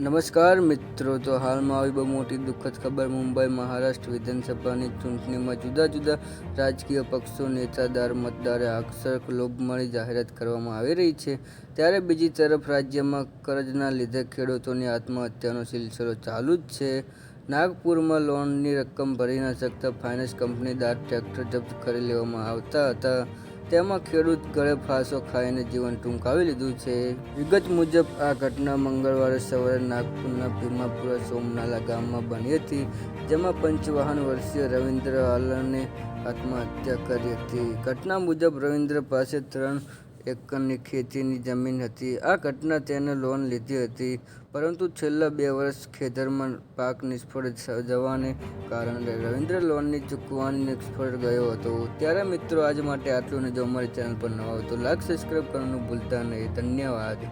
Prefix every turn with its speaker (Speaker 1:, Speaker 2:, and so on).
Speaker 1: નમસ્કાર મિત્રો, તો હાલમાં આવી બહુ મોટી દુઃખદ ખબર મુંબઈ મહારાષ્ટ્ર વિધાનસભાની ચૂંટણીમાં જુદા જુદા રાજકીય પક્ષો, નેતાદાર, મતદારે આકર્ષક લોભ મળી જાહેરાત કરવામાં આવી રહી છે. ત્યારે બીજી તરફ રાજ્યમાં કરજના લીધે ખેડૂતોની આત્મહત્યાનો સિલસિલો ચાલુ જ છે. નાગપુરમાં લોનની રકમ ભરી ન શકતા ફાઇનાન્સ કંપની દાર ટ્રેક્ટર જપ્ત કરી લેવામાં આવતા હતા. તેમાં ખેડૂત ગળે ફાંસો ખાઈને જીવન ટૂંકાવી લીધું છે. વિગત મુજબ, આ ઘટના મંગળવારે સવારે નાગપુરના ભીમાપુરા સોમનાલા ગામમાં બની હતી, જેમાં પંચવાહન વર્ષીય રવિન્દ્ર આલને આત્મહત્યા કરી હતી. ઘટના મુજબ, રવિન્દ્ર પાસે ત્રણ એકરની ખેતીની જમીન હતી. આ ઘટના તેને લોન લીધી હતી, પરંતુ છેલ્લા બે વર્ષ ખેતરમાં પાક નિષ્ફળ જવાને કારણે રવિન્દ્ર લોનની ચૂકવવાની નિષ્ફળ ગયો હતો. ત્યારે મિત્રો, આજ માટે આટલું ને જો અમારી ચેનલ પર નવા હોય તો લાઈક સબસ્ક્રાઈબ કરવાનું ભૂલતા નહીં. ધન્યવાદ.